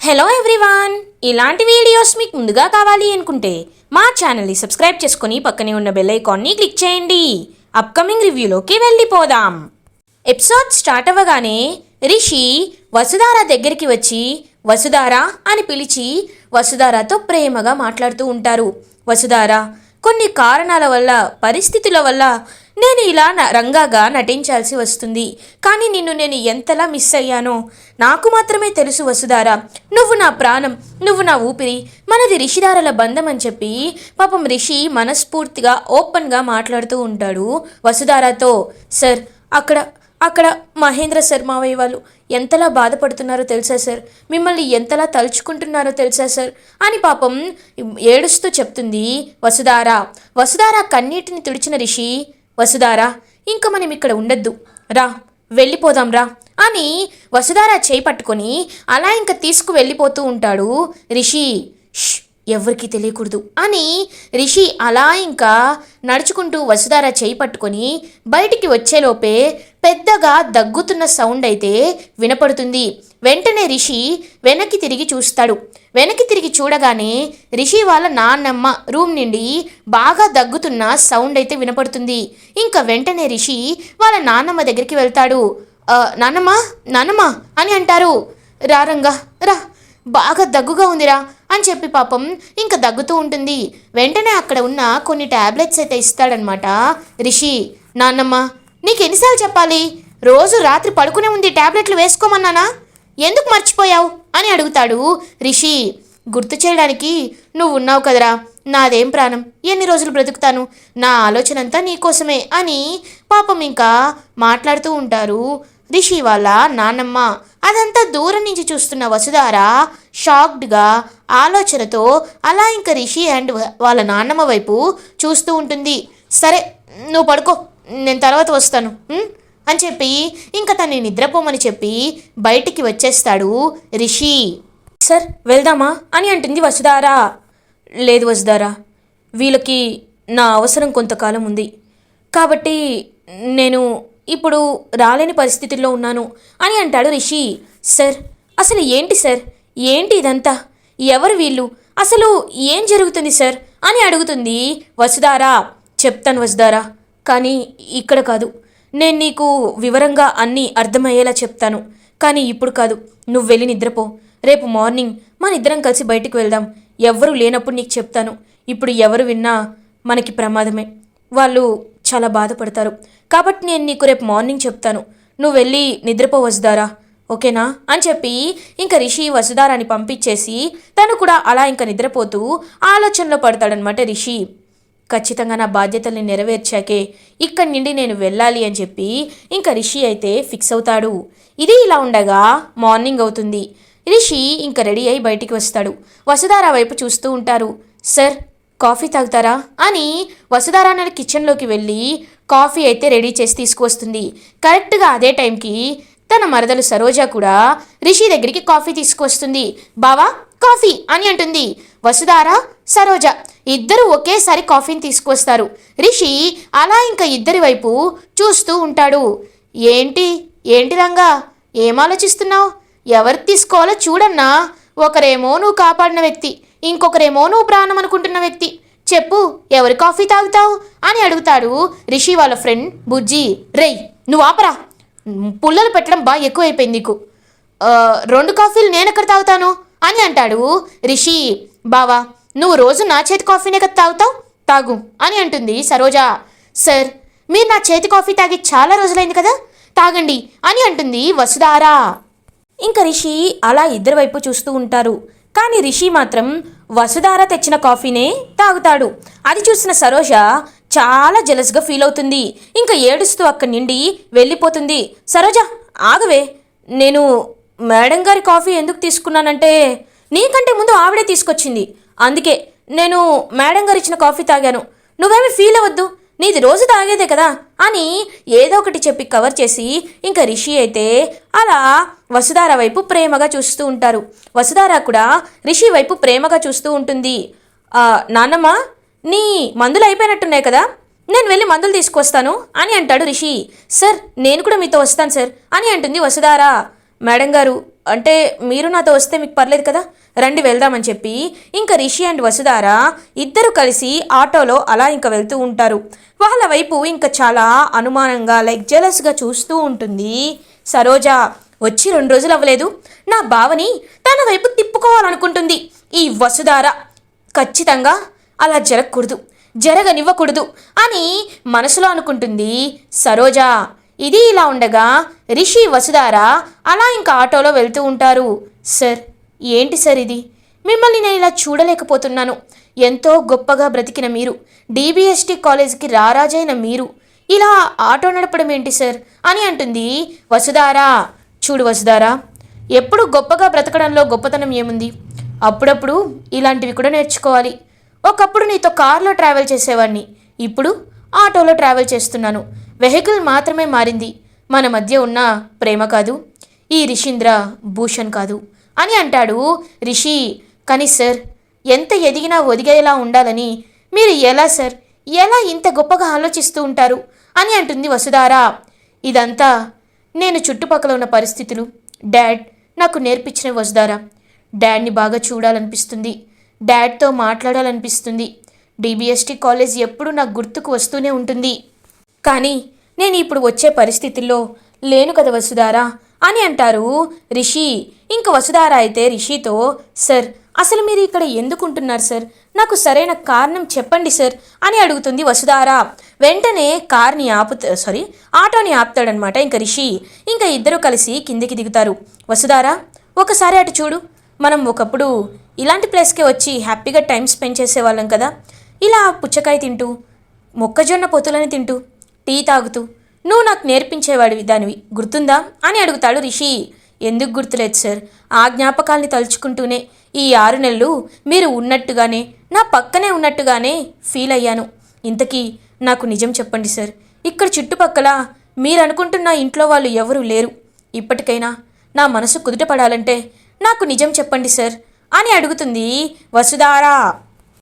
Hello everyone ఇలాంటి videos మీకు ముందుగా కావాలి అనుకుంటే మా ఛానల్ని సబ్స్క్రైబ్ చేసుకొని పక్కనే ఉన్న బెల్ ఐకాన్ని క్లిక్ చేయండి. అప్కమింగ్ రివ్యూలోకి వెళ్ళిపోదాం. ఎపిసోడ్ స్టార్ట్ అవ్వగానే రిషి వసుధార దగ్గరికి వచ్చి వసుధార అని పిలిచి వసుధారతో ప్రేమగా మాట్లాడుతూ ఉంటారు. వసుధార కొన్ని కారణాల వల్ల పరిస్థితుల వల్ల నేను ఇలా న- రంగాగా నటించాల్సి వస్తుంది. కానీ నిన్ను నేను ఎంతలా మిస్ అయ్యానో? నాకు మాత్రమే తెలుసు వసుధారా. నువ్వు నా ప్రాణం నువ్వు నా ఊపిరి. మనది రిషిదారుల బంధం అని చెప్పి పాపం రిషి మనస్ఫూర్తిగా ఓపెన్గా మాట్లాడుతూ ఉంటాడు వసుధారతో. సార్ అక్కడ అక్కడ మహేంద్ర శర్మావయ్య వాళ్ళు ఎంతలా బాధపడుతున్నారో తెలుసా సార్? మిమ్మల్ని ఎంతలా తలుచుకుంటున్నారో తెలుసా సార్? అని పాపం ఏడుస్తూ చెప్తుంది వసుధార. వసుధార కన్నీటిని తుడిచిన రిషి వసుధారా ఇంక మనం ఇక్కడ ఉండొద్దు. రా వెళ్ళిపోదాం రా అని వసుధార చేయి పట్టుకొని అలా ఇంక తీసుకు వెళ్ళిపోతూ ఉంటాడు రిషి. "ష్, ఎవరికి తెలియకూడదు అని రిషి అలా ఇంకా నడుచుకుంటూ వసుధార చేయి పట్టుకొని బయటికి వచ్చేలోపే పెద్దగా దగ్గుతున్న సౌండ్ అయితే వినపడుతుంది. వెంటనే రిషి వెనక్కి తిరిగి చూస్తాడు. వెనక్కి తిరిగి చూడగానే రిషి వాళ్ళ నాన్నమ్మ రూమ్ నుండి బాగా దగ్గుతున్న సౌండ్ అయితే వినపడుతుంది. ఇంకా వెంటనే రిషి వాళ్ళ నాన్నమ్మ దగ్గరికి వెళ్తాడు. నాన్నమ్మ నాన్నమ్మ అని అంటారు. రా రంగా రా. బాగా దగ్గుగా ఉందిరా. అని చెప్పి పాపం ఇంకా దగ్గుతూ ఉంటుంది. వెంటనే అక్కడ ఉన్న కొన్ని టాబ్లెట్స్ అయితే ఇస్తాడనమాట రిషి నాన్నమ్మ నీకు ఎన్నిసార్లు చెప్పాలి? రోజు రాత్రి పడుకునే ఉంది ట్యాబ్లెట్లు వేసుకోమన్నానా? ఎందుకు మర్చిపోయావు? అని అడుగుతాడు రిషి. గుర్తు చేయడానికి నువ్వు ఉన్నావు కదరా. నాదేం ప్రాణం? ఎన్ని రోజులు బ్రతుకుతాను? నా ఆలోచన అంతా నీకోసమే అని పాపం ఇంకా మాట్లాడుతూ ఉంటారు రిషి వాళ్ళ నాన్నమ్మ. అదంతా దూరం నుంచి చూస్తున్న వసుధార షాక్డ్గా ఆలోచనతో అలా ఇంకా రిషి అండ్ వాళ్ళ నాన్నమ్మ వైపు చూస్తూ ఉంటుంది. సరే నువ్వు పడుకో. నేను తర్వాత వస్తాను. అని చెప్పి ఇంకా తను నిద్రపోమని చెప్పి బయటికి వచ్చేస్తాడు రిషి. సార్ వెళ్దామా? అని అంటుంది వసుధార. లేదు వసుధార. వీళ్ళకి నా అవసరం కొంతకాలం ఉంది. కాబట్టి నేను ఇప్పుడు రాలేని పరిస్థితుల్లో ఉన్నాను అని అంటాడు రిషి. సార్ అసలు ఏంటి సార్? ఏంటి ఇదంతా? ఎవరు వీళ్ళు? అసలు ఏం జరుగుతుంది సార్? అని అడుగుతుంది వసుధారా. చెప్తాను వసుధారా కానీ ఇక్కడ కాదు. నేను నీకు వివరంగా అన్నీ అర్థమయ్యేలా చెప్తాను కానీ ఇప్పుడు కాదు. నువ్వు వెళ్ళి నిద్రపో. రేపు మార్నింగ్ మన ఇద్దరం కలిసి బయటికి వెళ్దాం. ఎవ్వరూ లేనప్పుడు నీకు చెప్తాను. ఇప్పుడు ఎవరు విన్నా మనకి ప్రమాదమే. వాళ్ళు చాలా బాధపడతారు. కాబట్టి నేను నీకు రేపు మార్నింగ్ చెప్తాను. నువ్వు వెళ్ళి నిద్రపో వసుదారా ఓకేనా? అని చెప్పి ఇంకా రిషి వసుదారాని పంపించేసి తను కూడా అలా ఇంకా నిద్రపోతూ ఆలోచనలో పడతాడనమాట రిషి. ఖచ్చితంగా నా బాధ్యతల్ని నెరవేర్చాకే ఇక్కడి నుండి నేను వెళ్ళాలి అని చెప్పి ఇంకా రిషి అయితే ఫిక్స్ అవుతాడు. ఇది ఇలా ఉండగా మార్నింగ్ అవుతుంది. రిషి ఇంకా రెడీ అయి బయటికి వస్తాడు. వసుధార వైపు చూస్తూ ఉంటారు. సార్ కాఫీ తాగుతారా? అని వసుధార కిచెన్లోకి వెళ్ళి కాఫీ అయితే రెడీ చేసి తీసుకువస్తుంది. కరెక్ట్గా అదే టైంకి తన మరదలు సరోజ కూడా రిషి దగ్గరికి కాఫీ తీసుకొస్తుంది బావా కాఫీ అని అంటుంది. వసుధార సరోజ ఇద్దరు ఒకేసారి కాఫీని తీసుకొస్తారు రిషి అలా ఇంకా ఇద్దరి వైపు చూస్తూ ఉంటాడు. ఏంటి? ఏంటి రంగా? ఏం ఆలోచిస్తున్నావు? ఎవరు తీసుకోవాలో చూడన్నా ఒకరేమో నువ్వు కాపాడిన వ్యక్తి. ఇంకొకరేమో నువ్వు ప్రాణం అనుకుంటున్న వ్యక్తి. చెప్పు ఎవరి కాఫీ తాగుతావు? అని అడుగుతాడు రిషి వాళ్ళ ఫ్రెండ్ బుజ్జి. రేయ్ నువ్వు ఆపరా. పుల్లలు పెట్టడం బాగా ఎక్కువైపోయింది నీకు. రెండు కాఫీలు నేను ఎక్కడ తాగుతాను? అని అంటాడు రిషి. బావా నువ్వు రోజు నా చేతి కాఫీనే కదా తాగుతావు? తాగు అని అంటుంది సరోజా. సార్ మీరు నా చేతి కాఫీ తాగి చాలా రోజులైంది కదా? తాగండి అని అంటుంది వసుధారా. ఇంకా రిషి అలా ఇద్దరి వైపు చూస్తూ ఉంటారు. కానీ రిషి మాత్రం వసుధార తెచ్చిన కాఫీనే తాగుతాడు. అది చూసిన సరోజ చాలా జలస్గా ఫీల్ అవుతుంది. ఇంకా ఏడుస్తూ అక్కడి నుండి వెళ్ళిపోతుంది. సరోజ ఆగవే నేను మేడం గారి కాఫీ ఎందుకు తీసుకున్నానంటే నీకంటే ముందు ఆవిడే తీసుకొచ్చింది. అందుకే నేను మేడం గారు ఇచ్చిన కాఫీ తాగాను. నువ్వేమి ఫీల్ అవ్వద్దు. నీది రోజు తాగేదే కదా అని ఏదో ఒకటి చెప్పి కవర్ చేసి ఇంకా రిషి అయితే అలా వసుధార వైపు ప్రేమగా చూస్తూ ఉంటారు. వసుధార కూడా రిషి వైపు ప్రేమగా చూస్తూ ఉంటుంది. నాన్నమ్మ నీ మందులు అయిపోయినట్టున్నాయి కదా నేను వెళ్ళి మందులు తీసుకొస్తాను అని అంటాడు రిషి. సార్ నేను కూడా మీతో వస్తాను సార్ అని అంటుంది వసుధార. మేడం గారు అంటే మీరు నాతో వస్తే మీకు పర్లేదు కదా రండి వెళ్దామని చెప్పి ఇంకా రిషి అండ్ వసుధార ఇద్దరు కలిసి ఆటోలో అలా ఇంకా వెళ్తూ ఉంటారు. వాళ్ళ వైపు ఇంకా చాలా అనుమానంగా లైక్ జెలస్గా చూస్తూ ఉంటుంది. సరోజ వచ్చి రెండు రోజులు అవ్వలేదు. నా భావని తన వైపు తిప్పుకోవాలనుకుంటుంది. ఈ వసుధార ఖచ్చితంగా అలా జరగకూడదు జరగనివ్వకూడదు అని మనసులో అనుకుంటుంది సరోజ. ఇది ఇలా ఉండగా రిషి వసుధార అలా ఇంకా ఆటోలో వెళ్తూ ఉంటారు. సార్ ఏంటి సార్ ఇది? మిమ్మల్ని నేను ఇలా చూడలేకపోతున్నాను. ఎంతో గొప్పగా బ్రతికిన మీరు. డీబీఎస్టీ కాలేజీకి రారాజైన మీరు. ఇలా ఆటో నడపడం ఏంటి సార్? అని అంటుంది వసుధారా. చూడు వసుధారా ఎప్పుడు గొప్పగా బ్రతకడంలో గొప్పతనం ఏముంది? అప్పుడప్పుడు ఇలాంటివి కూడా నేర్చుకోవాలి. ఒకప్పుడు నీతో కార్లో ట్రావెల్ చేసేవాడిని ఇప్పుడు ఆటోలో ట్రావెల్ చేస్తున్నాను. వెహికల్ మాత్రమే మారింది. మన మధ్య ఉన్న ప్రేమ కాదు. ఈ రిషీంద్ర భూషణ్ కాదు. అని అంటాడు. రిషి కానీ సార్ ఎంత ఎదిగినా ఒదిగేలా ఉండాలని. మీరు ఎలా సార్? ఎలా ఇంత గొప్పగా ఆలోచిస్తూ ఉంటారు? అని అంటుంది వసుధారా. ఇదంతా నేను చుట్టుపక్కల ఉన్న పరిస్థితులు. డాడ్ నాకు నేర్పించిన వసుధారా. డాడ్ని బాగా చూడాలనిపిస్తుంది. డాడ్తో మాట్లాడాలనిపిస్తుంది. డిబిఎస్టి కాలేజ్ ఎప్పుడు నాకు గుర్తుకు వస్తూనే ఉంటుంది. కానీ నేను ఇప్పుడు వచ్చే పరిస్థితుల్లో లేను కదా వసుధారా. అని అంటారు. రిషి ఇంక వసుధార అయితే రిషితో సార్ అసలు మీరు ఇక్కడ ఎందుకు ఉంటున్నారు సార్? నాకు సరైన కారణం చెప్పండి సార్ అని అడుగుతుంది వసుధార. వెంటనే కార్ని ఆపు సారీ ఆటోని ఆపుతాడనమాట ఇంకా రిషి. ఇంకా ఇద్దరు కలిసి కిందికి దిగుతారు. వసుధార ఒకసారి అటు చూడు. మనం ఒకప్పుడు ఇలాంటి ప్లేస్కే వచ్చి హ్యాపీగా టైం స్పెండ్ చేసేవాళ్ళం కదా. ఇలా పుచ్చకాయ తింటూ మొక్కజొన్న పొత్తులని తింటూ టీ తాగుతూ నువ్వు నాకు నేర్పించేవాడివి దానివి గుర్తుందా? అని అడుగుతాడు రిషి. ఎందుకు గుర్తులేదు సార్? ఆ జ్ఞాపకాల్ని తలుచుకుంటూనే ఈ ఆరు నెలలు మీరు ఉన్నట్టుగానే నా పక్కనే ఉన్నట్టుగానే ఫీల్ అయ్యాను. ఇంతకీ నాకు నిజం చెప్పండి సార్. ఇక్కడ చుట్టుపక్కల మీరు అనుకుంటున్న ఇంట్లో వాళ్ళు ఎవరూ లేరు. ఇప్పటికైనా నా మనసు కుదుటపడాలంటే నాకు నిజం చెప్పండి సార్ అని అడుగుతుంది వసుధారా.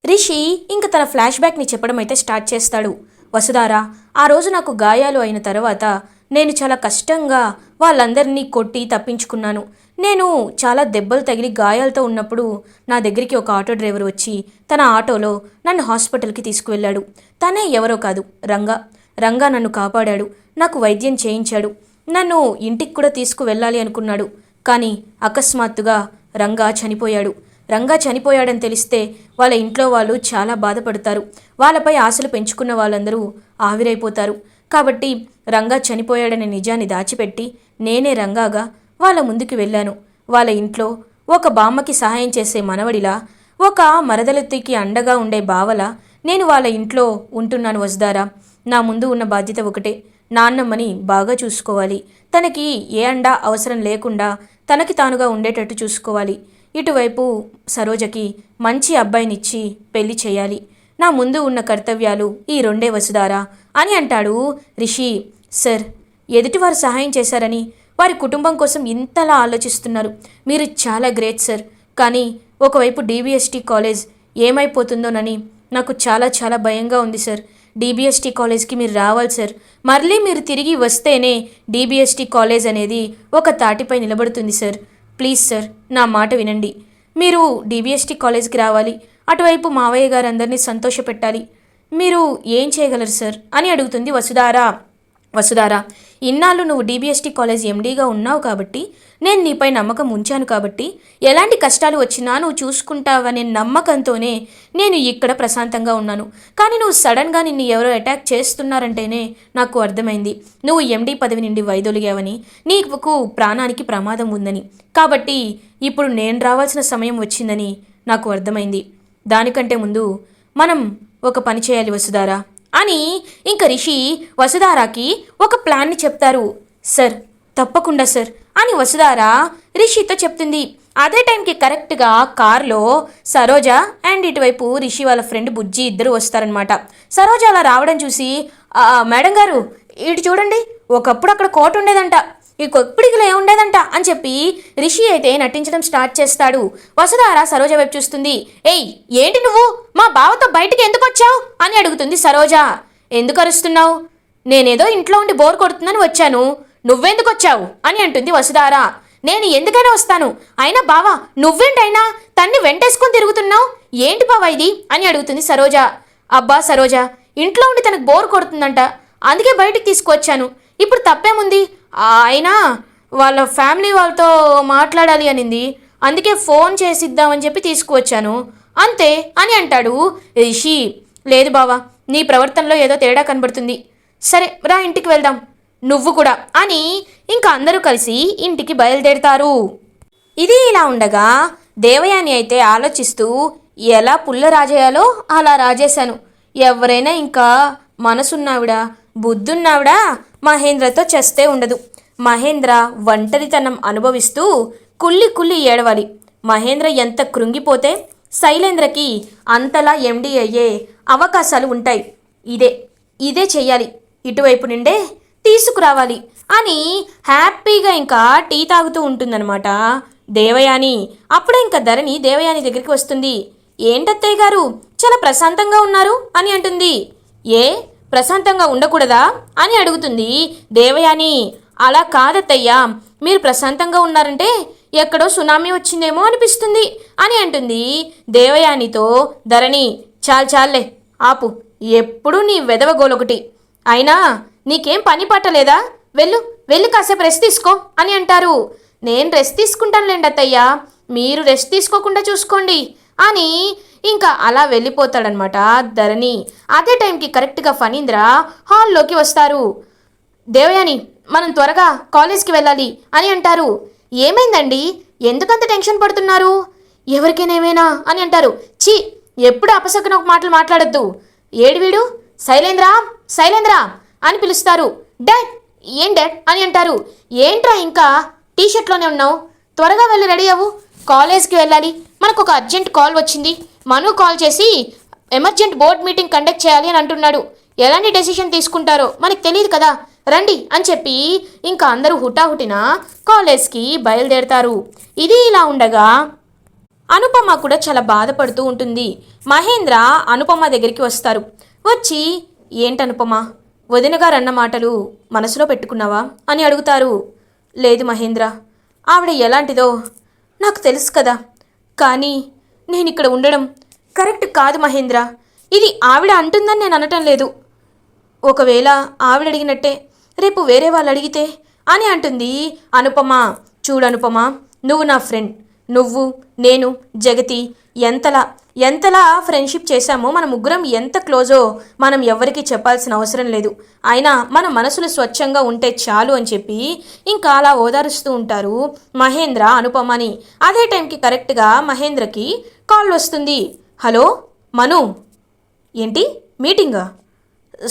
రిషి ఇంక తన ఫ్లాష్ బ్యాక్ని చెప్పడం అయితే స్టార్ట్ చేస్తాడు. వసుదారా ఆ రోజు నాకు గాయాలు అయిన తర్వాత నేను చాలా కష్టంగా వాళ్ళందరినీ కొట్టి తప్పించుకున్నాను. నేను చాలా దెబ్బలు తగిలి గాయాలతో ఉన్నప్పుడు నా దగ్గరికి ఒక ఆటో డ్రైవర్ వచ్చి తన ఆటోలో నన్ను హాస్పిటల్కి తీసుకువెళ్ళాడు. తనే ఎవరో కాదు రంగా. రంగా నన్ను కాపాడాడు నాకు వైద్యం చేయించాడు. నన్ను ఇంటికి కూడా తీసుకువెళ్ళాలి అనుకున్నాడు. కానీ అకస్మాత్తుగా రంగా చనిపోయాడు. రంగా చనిపోయాడని తెలిస్తే వాళ్ళ ఇంట్లో వాళ్ళు చాలా బాధపడతారు. వాళ్ళపై ఆశలు పెంచుకున్న వాళ్ళందరూ ఆవిరైపోతారు. కాబట్టి రంగా చనిపోయాడనే నిజాన్ని దాచిపెట్టి నేనే రంగాగా వాళ్ళ ముందుకు వెళ్ళాను. వాళ్ళ ఇంట్లో ఒక బామ్మకి సహాయం చేసే మనవడిలా ఒక మరదలెత్తికి అండగా ఉండే బావల నేను వాళ్ళ ఇంట్లో ఉంటున్నాను వసుదారా నా ముందు ఉన్న బాధ్యత ఒకటే. నాన్నమ్మని బాగా చూసుకోవాలి. తనకి ఏ అండా అవసరం లేకుండా తనకి తానుగా ఉండేటట్టు చూసుకోవాలి. ఇటువైపు సరోజకి మంచి అబ్బాయినిచ్చి పెళ్ళి చేయాలి. నా ముందు ఉన్న కర్తవ్యాలు ఈ రెండే వసుదారా అని అంటాడు రిషి. సార్ ఎదుటివారు సహాయం చేశారని వారి కుటుంబం కోసం ఇంతలా ఆలోచిస్తున్నారు. మీరు చాలా గ్రేట్ సార్. కానీ ఒకవైపు డీబీఎస్టీ కాలేజ్ ఏమైపోతుందోనని నాకు చాలా చాలా భయంగా ఉంది సార్. డీబీఎస్టీ కాలేజ్కి మీరు రావాలి సార్. మళ్ళీ మీరు తిరిగి వస్తేనే డీబీఎస్టీ కాలేజ్ అనేది ఒక తాటిపై నిలబడుతుంది సార్. ప్లీజ్ సార్ నా మాట వినండి. మీరు డీబీఎస్టీ కాలేజ్కి రావాలి. అటువైపు మావయ్య గారందరినీ సంతోషపెట్టాలి. మీరు ఏం చేయగలరు సార్? అని అడుగుతుంది వసుధారా. వసుధారా ఇన్నాళ్ళు నువ్వు డీబీఎస్టీ కాలేజ్ ఎండీగా ఉన్నావు కాబట్టి నేను నీపై నమ్మకం ఉంచాను కాబట్టి ఎలాంటి కష్టాలు వచ్చినా నువ్వు చూసుకుంటావనే నమ్మకంతోనే నేను ఇక్కడ ప్రశాంతంగా ఉన్నాను. కానీ నువ్వు సడన్గా నిన్ను ఎవరో అటాక్ చేస్తున్నారంటేనే నాకు అర్థమైంది. నువ్వు ఎండీ పదవి నుండి వైదొలిగావని నీకు ప్రాణానికి ప్రమాదం ఉందని. కాబట్టి ఇప్పుడు నేను రావాల్సిన సమయం వచ్చిందని నాకు అర్థమైంది. దానికంటే ముందు మనం ఒక పని చేయాలి వసుధారా. అని ఇంక రిషి వసుధారాకి ఒక ప్లాన్ని చెప్తారు. సార్ తప్పకుండా సార్ అని వసుధార రిషితో చెప్తుంది. అదే టైంకి కరెక్ట్గా కార్లో సరోజ అండ్ ఇటువైపు రిషి వాళ్ళ ఫ్రెండ్ బుజ్జి ఇద్దరు వస్తారనమాట సరోజ అలా రావడం చూసి మేడం గారు ఇటు చూడండి ఒకప్పుడు అక్కడ కోట ఉండేదంట. ఈ కొప్పుడికిలో ఏముండేదంట అని చెప్పి రిషి అయితే నటించడం స్టార్ట్ చేస్తాడు. వసుధార సరోజ వైపు చూస్తుంది. ఏయ్ ఏంటి నువ్వు? మా బావతో బయటికి ఎందుకు వచ్చావు? అని అడుగుతుంది సరోజ. ఎందుకు అరుస్తున్నావు? నేనేదో ఇంట్లో ఉండి బోర్ కొడుతుందని వచ్చాను. నువ్వెందుకు వచ్చావు? అని అంటుంది వసుధార. నేను ఎందుకైనా వస్తాను. అయినా బావా నువ్వేంటైనా? తన్ని వెంటేసుకొని తిరుగుతున్నావు? ఏంటి బావా ఇది? అని అడుగుతుంది సరోజ. అబ్బా సరోజ ఇంట్లో ఉండి తనకు బోర్ కొడుతుందంట. అందుకే బయటికి తీసుకువచ్చాను. ఇప్పుడు తప్పేముంది? అయినా వాళ్ళ ఫ్యామిలీ వాళ్ళతో మాట్లాడాలి అనింది. అందుకే ఫోన్ చేసిద్దామని చెప్పి తీసుకువచ్చాను. అంతే అని అంటాడు. రిషి లేదు బావా నీ ప్రవర్తనలో ఏదో తేడా కనబడుతుంది. సరే రా ఇంటికి వెళ్దాం. నువ్వు కూడా అని ఇంకా అందరూ కలిసి ఇంటికి బయలుదేరుతారు. ఇది ఇలా ఉండగా దేవయాని అయితే ఆలోచిస్తూ ఎలా పుల్ల రాజేయాలో అలా రాజేశాను. ఎవరైనా ఇంకా మనసున్నావిడా బుద్ధున్నావిడా మహేంద్రతో చేస్తే ఉండదు. మహేంద్ర ఒంటరితనం అనుభవిస్తూ కుల్లి కుల్లి ఏడవాలి. మహేంద్ర ఎంత కృంగిపోతే శైలేంద్రకి అంతలా ఎండి అయ్యే అవకాశాలు ఉంటాయి. ఇదే ఇదే చెయ్యాలి ఇటువైపు నుండే తీసుకురావాలి అని హ్యాపీగా ఇంకా టీ తాగుతూ ఉంటుందన్నమాట. దేవయాని అప్పుడే ఇంకా ధరణి దేవయాని దగ్గరికి వస్తుంది. ఏంటత్తయ్య గారు చాలా ప్రశాంతంగా ఉన్నారు అని అంటుంది. ఏ? ప్రశాంతంగా ఉండకూడదా? అని అడుగుతుంది. దేవయాని అలా కాదత్తయ్యా. మీరు ప్రశాంతంగా ఉన్నారంటే ఎక్కడో సునామీ వచ్చిందేమో అనిపిస్తుంది అని అంటుంది. దేవయానితో ధరణి చాలు చాలే ఆపు. ఎప్పుడూ నీ వెదవగోలొకటి అయినా నీకేం పని పట్టలేదా వెళ్ళు వెళ్ళి కాసేపు రెస్ట్ తీసుకో అని అంటారు. నేను రెస్ట్ తీసుకుంటానులేండి అత్తయ్యా. మీరు రెస్ట్ తీసుకోకుండా చూసుకోండి అని ఇంకా అలా వెళ్ళిపోతాడనమాట ధరణి. అదే టైంకి కరెక్ట్గా ఫణీంద్ర హాల్లోకి వస్తారు. దేవయాని మనం త్వరగా కాలేజ్కి వెళ్ళాలి అని అంటారు. ఏమైందండి? ఎందుకంత టెన్షన్ పడుతున్నారు? ఎవరికైనా ఏమైనా? అని అంటారు. ఛీ ఎప్పుడు అపశకున ఒక మాటలు మాట్లాడొద్దు. ఏడు వీడు? శైలేంద్ర? శైలేంద్ర? అని పిలుస్తారు. డాడ్ ఏం డాడ్? అని అంటారు. ఏంట్రా ఇంకా? టీ షర్ట్లోనే ఉన్నావు. త్వరగా వెళ్ళి రెడీ అవ్వు. కాలేజ్కి వెళ్ళాలి. మనకు ఒక అర్జెంట్ కాల్ వచ్చింది. మను కాల్ చేసి ఎమర్జెంట్ బోర్డ్ మీటింగ్ కండక్ట్ చేయాలి అని అంటున్నాడు. ఎలాంటి డెసిషన్ తీసుకుంటారో మనకు తెలియదు కదా. రండి అని చెప్పి ఇంకా అందరూ హుటాహుటిన కాలేజ్కి బయలుదేరతారు. ఇది ఇలా ఉండగా అనుపమ కూడా చాలా బాధపడుతూ ఉంటుంది. మహేంద్ర అనుపమ దగ్గరికి వస్తారు. వచ్చి ఏంటనుపమ వదిన అన్న మాటలు మనసులో పెట్టుకున్నావా? అని అడుగుతారు. లేదు మహేంద్ర. ఆవిడ ఎలాంటిదో నాకు తెలుసు కదా. కానీ నేను ఇక్కడ ఉండడం కరెక్ట్ కాదు మహేంద్ర. ఇది ఆవిడ అంటుందని నేను అనటం లేదు. ఒకవేళ ఆవిడ అడిగినట్టే రేపు వేరే వాళ్ళు అడిగితే అని అంటుంది. అనుపమ చూడు అనుపమ నువ్వు నా ఫ్రెండ్. నువ్వు నేను జగతి ఎంతలా ఎంతలా ఫ్రెండ్షిప్ చేశామో మన ముగ్గురం ఎంత క్లోజో మనం ఎవరికీ చెప్పాల్సిన అవసరం లేదు. అయినా మన మనసులు స్వచ్ఛంగా ఉంటే చాలు అని చెప్పి ఇంకా అలా ఓదారుస్తూ ఉంటారు మహేంద్ర అనుపమని. అదే టైంకి కరెక్ట్గా మహేంద్రకి కాల్ వస్తుంది. హలో మను. ఏంటి? మీటింగా?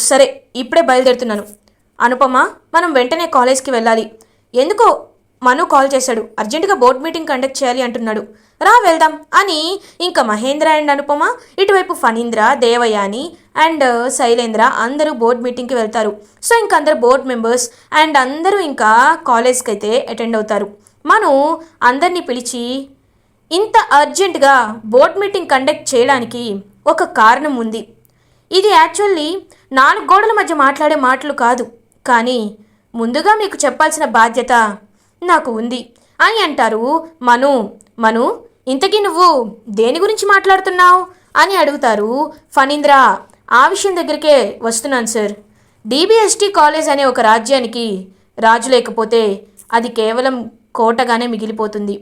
సరే ఇప్పుడే బయలుదేరుతున్నాను. అనుపమ మనం వెంటనే కాలేజ్కి వెళ్ళాలి. ఎందుకో మను కాల్ చేశాడు. అర్జెంటుగా బోర్డ్ మీటింగ్ కండక్ట్ చేయాలి అంటున్నాడు. రా వెళ్దాం అని ఇంకా మహేంద్ర అండ్ అనుపమ ఇటువైపు ఫణీంద్ర దేవయాని అండ్ uh, శైలేంద్ర అందరూ బోర్డ్ మీటింగ్కి వెళ్తారు. సో ఇంకా అందరు బోర్డ్ మెంబర్స్ అండ్ అందరూ ఇంకా కాలేజ్కి అయితే అటెండ్ అవుతారు. మను అందరినీ పిలిచి ఇంత అర్జెంటుగా బోర్డ్ మీటింగ్ కండక్ట్ చేయడానికి ఒక కారణం ఉంది. ఇది యాక్చువల్లీ నాలుగు గోడల మధ్య మాట్లాడే మాటలు కాదు. కానీ ముందుగా మీకు చెప్పాల్సిన బాధ్యత నాకు ఉంది. అని అంటారు మను. మను ఇంతకీ నువ్వు దేని గురించి మాట్లాడుతున్నావు? అని అడుగుతారు ఫణీంద్ర. ఆ విషయం దగ్గరికే వస్తున్నాను సార్. డిబిఎస్టీ కాలేజ్ అనే ఒక రాజ్యానికి రాజు లేకపోతే అది కేవలం కోటగానే మిగిలిపోతుంది.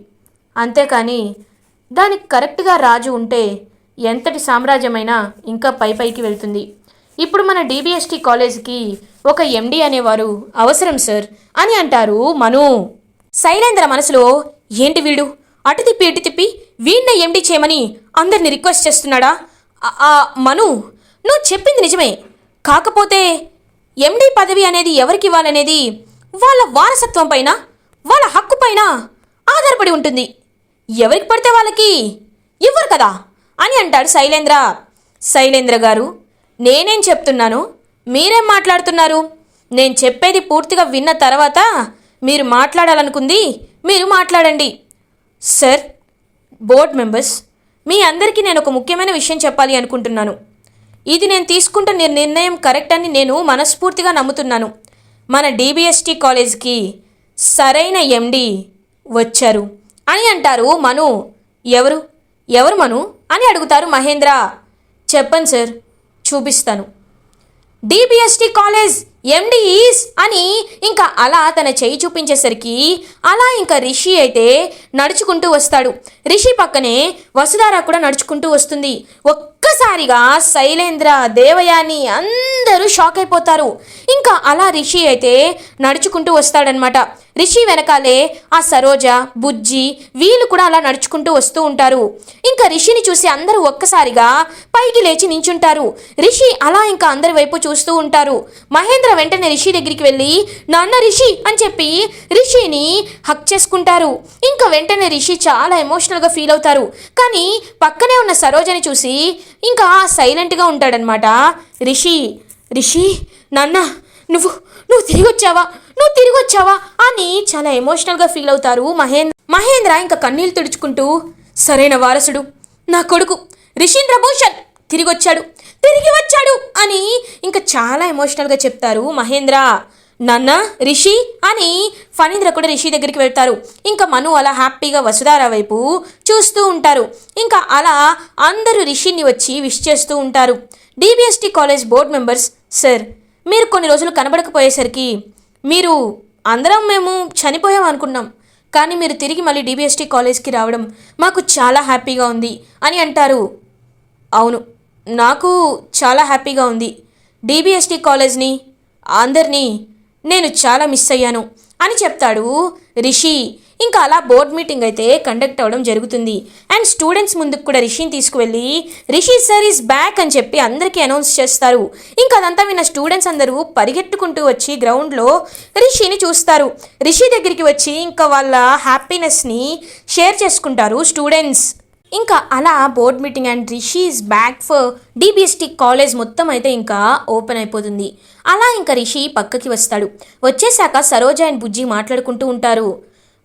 అంతేకాని దానికి కరెక్ట్గా రాజు ఉంటే ఎంతటి సామ్రాజ్యమైనా ఇంకా పై పైకి వెళ్తుంది. ఇప్పుడు మన డిబిఎస్టీ కాలేజీకి ఒక ఎండి అనేవారు అవసరం సార్ అని అంటారు మను. శైలేంద్ర మనసులో ఏంటి వీడు? అటు తిప్పి ఇటు తిప్పి వీడిన ఎండి చేయమని అందరిని రిక్వెస్ట్ చేస్తున్నాడా? ఆ- మను నువ్వు చెప్పింది నిజమే. కాకపోతే ఎండి పదవి అనేది ఎవరికి ఇవ్వాలనేది వాళ్ళ వారసత్వం పైన వాళ్ళ హక్కు పైన ఆధారపడి ఉంటుంది. ఎవరికి పడితే వాళ్ళకి? ఇవ్వరు కదా? అని అంటాడు శైలేంద్ర. శైలేంద్ర గారు నేనేం చెప్తున్నాను? మీరేం మాట్లాడుతున్నారు? నేను చెప్పేది పూర్తిగా విన్న తర్వాత మీరు మాట్లాడాలనుకుంది మీరు మాట్లాడండి. సార్ బోర్డ్ మెంబర్స్ మీ అందరికీ నేను ఒక ముఖ్యమైన విషయం చెప్పాలి అనుకుంటున్నాను. ఇది నేను తీసుకుంటున్న నిర్ణయం కరెక్ట్ అని నేను మనస్ఫూర్తిగా నమ్ముతున్నాను. మన డిబిఎస్టీ కాలేజ్కి సరైన ఎండి వచ్చారు. అని అంటారు మను. ఎవరు? ఎవరు మను? అని అడుగుతారు మహేంద్ర. చెప్పండి సార్ చూపిస్తాను. డిబిఎస్టి కాలేజ్ ఎండి ఈస్ అని ఇంకా అలా తన చేయి చూపించేసరికి అలా ఇంకా రిషి అయితే నడుచుకుంటూ వస్తాడు. రిషి పక్కనే వసుధార కూడా నడుచుకుంటూ వస్తుంది. ఒక్కసారిగా శైలేంద్ర దేవయాని అందరూ షాక్ అయిపోతారు. ఇంకా అలా రిషి అయితే నడుచుకుంటూ వస్తాడనమాట రిషి వెనకాలే ఆ సరోజ బుజ్జి వీళ్ళు కూడా అలా నడుచుకుంటూ వస్తూ ఉంటారు. ఇంకా రిషిని చూసి అందరూ ఒక్కసారిగా పైకి లేచి నించుంటారు. రిషి అలా ఇంకా అందరి వైపు చూస్తూ ఉంటారు. మహేంద్ర వెంటనే రిషి దగ్గరికి వెళ్ళి నాన్న రిషి అని చెప్పి రిషిని హక్ చేసుకుంటారు. ఇంకా వెంటనే రిషి చాలా ఎమోషనల్గా ఫీల్ అవుతారు. కానీ పక్కనే ఉన్న సరోజని చూసి ఇంకా సైలెంట్గా ఉంటాడనమాట రిషి రిషి నాన్న నువ్వు నువ్వు తిరిగి వచ్చావా? నువ్వు తిరిగి వచ్చావా? అని చాలా ఎమోషనల్గా ఫీల్ అవుతారు మహేంద్ర. మహేంద్ర ఇంకా కన్నీళ్ళు తుడుచుకుంటూ సరైన వారసుడు నా కొడుకు రిషీంద్ర భూషణ్ తిరిగి వచ్చాడు. తిరిగి వచ్చాడు అని ఇంకా చాలా ఎమోషనల్గా చెప్తారు మహేంద్ర. నాన్న రిషి అని ఫణీంద్ర కూడా రిషి దగ్గరికి వెళ్తారు. ఇంకా మను అలా హ్యాపీగా వసుధార వైపు చూస్తూ ఉంటారు. ఇంకా అలా అందరూ రిషిని వచ్చి విష్ చేస్తూ ఉంటారు. DBST college board members sir మీరు కొన్ని రోజులు కనబడకపోయేసరికి మీరు అందరం మేము చనిపోయాం అనుకున్నాం. కానీ మీరు తిరిగి మళ్ళీ డిబిఎస్టి కాలేజ్కి రావడం మాకు చాలా హ్యాపీగా ఉంది అని అంటారు. అవును నాకు చాలా హ్యాపీగా ఉంది. డీబీఎస్టీ కాలేజ్ని అందరినీ నేను చాలా మిస్ అయ్యాను అని చెప్తాడు రిషి. ఇంకా అలా బోర్డ్ మీటింగ్ అయితే కండక్ట్ అవ్వడం జరుగుతుంది. అండ్ స్టూడెంట్స్ ముందుకు కూడా రిషిని తీసుకువెళ్ళి రిషి సార్ ఈస్ బ్యాక్ అని చెప్పి అందరికీ అనౌన్స్ చేస్తారు. ఇంకా అదంతా విన్న స్టూడెంట్స్ అందరూ పరిగెట్టుకుంటూ వచ్చి గ్రౌండ్లో రిషిని చూస్తారు. రిషి దగ్గరికి వచ్చి ఇంకా వాళ్ళ హ్యాపీనెస్ని షేర్ చేసుకుంటారు స్టూడెంట్స్. ఇంకా అలా board meeting and Rishi's back for DBST college మొత్తం అయితే ఇంకా ఓపెన్ అయిపోతుంది. అలా ఇంకా రిషి పక్కకి వస్తాడు. వచ్చేసాక సరోజ అండ్ బుజ్జి మాట్లాడుకుంటూ ఉంటారు.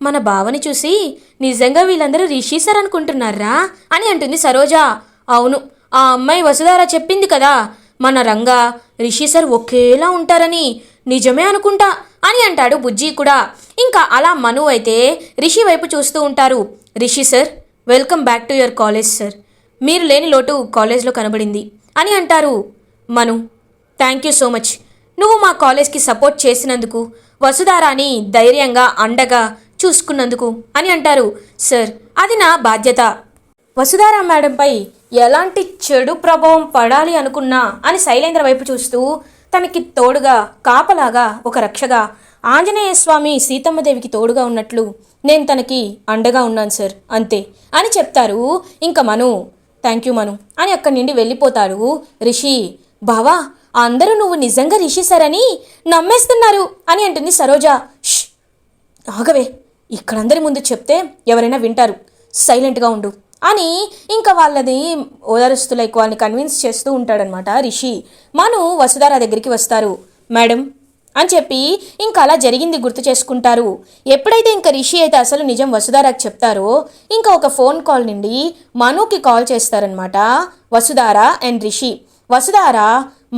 మన బావని చూసి నిజంగా వీళ్ళందరూ రిషి సార్ అనుకుంటున్నారా? అని అంటుంది సరోజ. అవును ఆ అమ్మాయి వసుధార చెప్పింది కదా మన రంగా రిషి సార్ ఒకేలా ఉంటారని నిజమే అనుకుంటా? అని అంటాడు బుజ్జి కూడా. ఇంకా అలా మను అయితే రిషి వైపు చూస్తూ ఉంటారు. Rishi sir welcome back to your college sir. మీరు లేని లోటు కాలేజ్లో కనబడింది అని అంటారు Manu. Thank you so much. నువ్వు మా కాలేజ్కి సపోర్ట్ చేసినందుకు వసుధారాని ధైర్యంగా అండగా చూసుకున్నందుకు అని అంటారు సార్. అది నా బాధ్యత. వసుధారా మేడంపై ఎలాంటి చెడు ప్రభావం పడాలి అనుకున్నా అని శైలేంద్ర వైపు చూస్తూ తనకి తోడుగా కాపలాగా ఒక రక్షగా ఆంజనేయ స్వామి సీతమ్మదేవికి తోడుగా ఉన్నట్లు నేను తనకి అండగా ఉన్నాను సార్. అంతే అని చెప్తారు. ఇంకా మను థ్యాంక్ యూ మను అని అక్కడి నుండి వెళ్ళిపోతాడు రిషి బావా అందరూ నువ్వు నిజంగా రిషి సార్ అని నమ్మేస్తున్నారు అని అంటుంది సరోజ. ఆగవే ఇక్కడందరి ముందు చెప్తే ఎవరైనా వింటారు. సైలెంట్గా ఉండు అని ఇంకా వాళ్ళది ఓదారుస్తూ లైక్ వాళ్ళని కన్విన్స్ చేస్తూ ఉంటాడనమాట రిషి. మను వసుధార దగ్గరికి వస్తారు. మేడం అని చెప్పి ఇంకా అలా జరిగింది గుర్తు చేసుకుంటారు. ఎప్పుడైతే ఇంకా రిషి అయితే అసలు నిజం వసుధారాకు చెప్తారో ఇంకా ఒక ఫోన్ కాల్ నుండి మనుకి కాల్ చేస్తారనమాట వసుధార అండ్ రిషి. వసుధార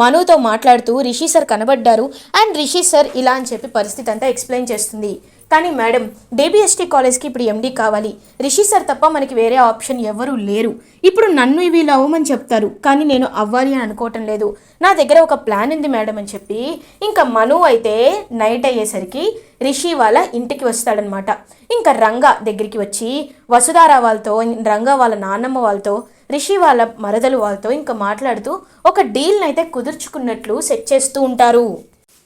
మనుతో మాట్లాడుతూ రిషి సార్ కనబడ్డారు. అండ్ రిషి సార్ ఇలా అని చెప్పి పరిస్థితి అంతా ఎక్స్ప్లెయిన్ చేస్తుంది. కానీ మేడం డేబిఎస్టీ కాలేజ్కి ఇప్పుడు ఎండీ కావాలి. రిషి సార్ తప్ప మనకి వేరే ఆప్షన్ ఎవరూ లేరు. ఇప్పుడు నన్ను ఇవి అవ్వమని చెప్తారు కానీ నేను అవ్వాలి అని అనుకోవటం లేదు. నా దగ్గర ఒక ప్లాన్ ఉంది మేడం అని చెప్పి. ఇంకా మను అయితే నైట్ అయ్యేసరికి రిషి వాళ్ళ ఇంటికి వస్తాడనమాట. ఇంకా రంగా దగ్గరికి వచ్చి వసుధారా వాళ్ళతో రంగా వాళ్ళ నాన్నమ్మ వాళ్ళతో రిషి వాళ్ళ మరదలు వాళ్ళతో ఇంకా మాట్లాడుతూ ఒక డీల్ని అయితే కుదుర్చుకున్నట్లు సెట్ చేస్తూ ఉంటారు.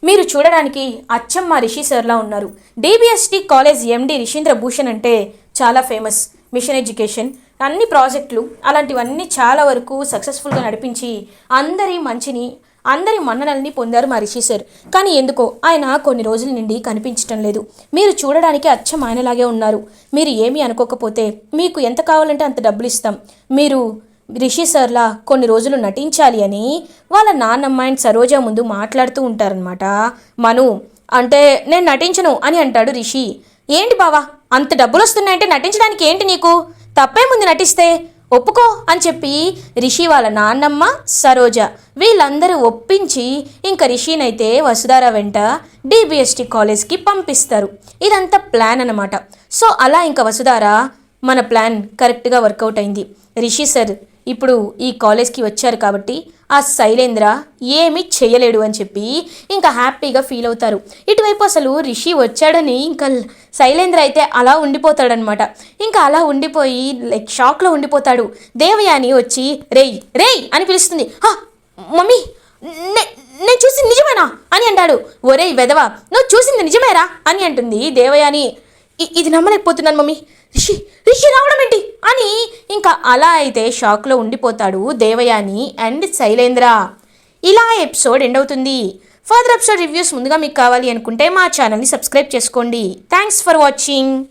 మీరు చూడడానికి అచ్చం మా రిషి సార్లా ఉన్నారు. DBST college MD Rishindra Bhushan అంటే చాలా ఫేమస్. మిషన్ ఎడ్యుకేషన్ అన్ని ప్రాజెక్టులు అలాంటివన్నీ చాలా వరకు సక్సెస్ఫుల్గా నడిపించి అందరి మంచిని అందరి మన్ననల్ని పొందారు మా రిషి సార్. కానీ ఎందుకో ఆయన కొన్ని రోజుల నుండి కనిపించటం లేదు. మీరు చూడడానికి అచ్చం ఆయనలాగే ఉన్నారు. మీరు ఏమీ అనుకోకపోతే మీకు ఎంత కావాలంటే అంత డబ్బులు ఇస్తాం. మీరు రిషి సార్లా కొన్ని రోజులు నటించాలి అని వాళ్ళ నాన్నమ్మ అండ్ సరోజ ముందు మాట్లాడుతూ ఉంటారనమాట మను అంటే నేను నటించను అని అంటాడు రిషి. ఏంటి బావా అంత డబ్బులు వస్తున్నాయంటే నటించడానికి ఏంటి నీకు? తప్పేముంది నటిస్తే ఒప్పుకో అని చెప్పి రిషి వాళ్ళ నాన్నమ్మ సరోజ వీళ్ళందరూ ఒప్పించి ఇంకా రిషినైతే వసుధార వెంట డిబిఎస్టి కాలేజ్కి పంపిస్తారు. ఇదంతా ప్లాన్ అనమాట సో అలా ఇంకా వసుధార మన ప్లాన్ కరెక్ట్గా వర్కౌట్ అయింది. రిషి సార్ ఇప్పుడు ఈ కాలేజ్కి వచ్చారు కాబట్టి ఆ శైలేంద్ర ఏమీ చేయలేడు అని చెప్పి ఇంకా హ్యాపీగా ఫీల్ అవుతారు. ఇటువైపు అసలు రిషి వచ్చాడని ఇంకా శైలేంద్ర అయితే అలా ఉండిపోతాడనమాట ఇంకా అలా ఉండిపోయి లైక్ షాక్లో ఉండిపోతాడు. దేవయాని వచ్చి రేయ్ రేయ్! అని పిలుస్తుంది. "హా, మమ్మీ నే- నేను చూసింది నిజమేనా? అని అంటాడు. ఒరేయ్ వెదవా నువ్వు చూసింది నిజమేరా? అని అంటుంది దేవయాని. ఇది నమ్మలేకపోతున్నాను మమ్మీ. రిషి రిషి రావడం ఏంటి? అని ఇంకా అలా అయితే షాక్లో ఉండిపోతాడు దేవయాని అండ్ శైలేంద్ర. ఇలా ఎపిసోడ్ ఎండ్ అవుతుంది. ఫర్దర్ ఎపిసోడ్ రివ్యూస్ ముందుగా మీకు కావాలి అనుకుంటే మా ఛానల్ని సబ్స్క్రైబ్ చేసుకోండి. Thanks for watching.